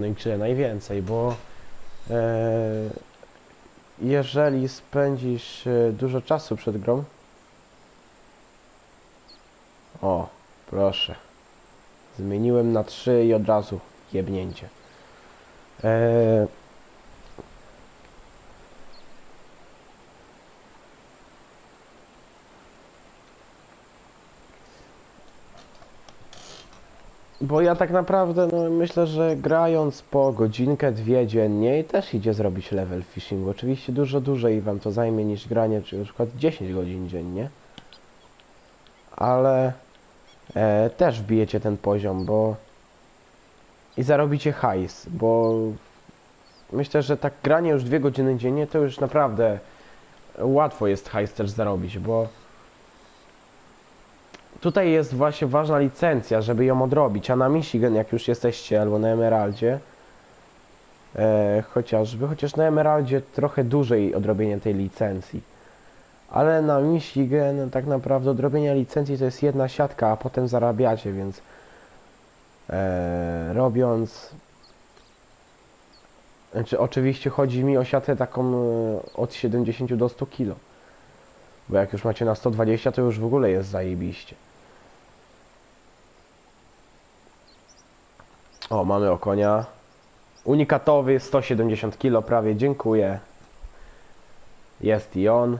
grze najwięcej, bo e, jeżeli spędzisz e, dużo czasu przed grą o, proszę zmieniłem na 3 i od razu jebnięcie. E, Bo ja tak naprawdę no, myślę, że grając po godzinkę, dwie dziennie też idzie zrobić level fishing. Oczywiście dużo dłużej wam to zajmie niż granie, czy na przykład 10 godzin dziennie. Ale e, też wbijecie ten poziom, bo i zarobicie hajs, bo myślę, że tak granie już dwie godziny dziennie to już naprawdę łatwo jest hajs też zarobić, bo Tutaj jest właśnie ważna licencja, żeby ją odrobić, a na Michigan jak już jesteście, albo na Emeraldzie, e, chociażby, chociaż na Emeraldzie trochę dłużej odrobienie tej licencji. Ale na Michigan tak naprawdę odrobienie licencji to jest jedna siatka, a potem zarabiacie, więc e, robiąc... Znaczy oczywiście chodzi mi o siatę taką e, od 70 do 100 kg. Bo jak już macie na 120 to już w ogóle jest zajebiście. O, mamy okonia. Unikatowy, 170 kg prawie, dziękuję. Jest i on.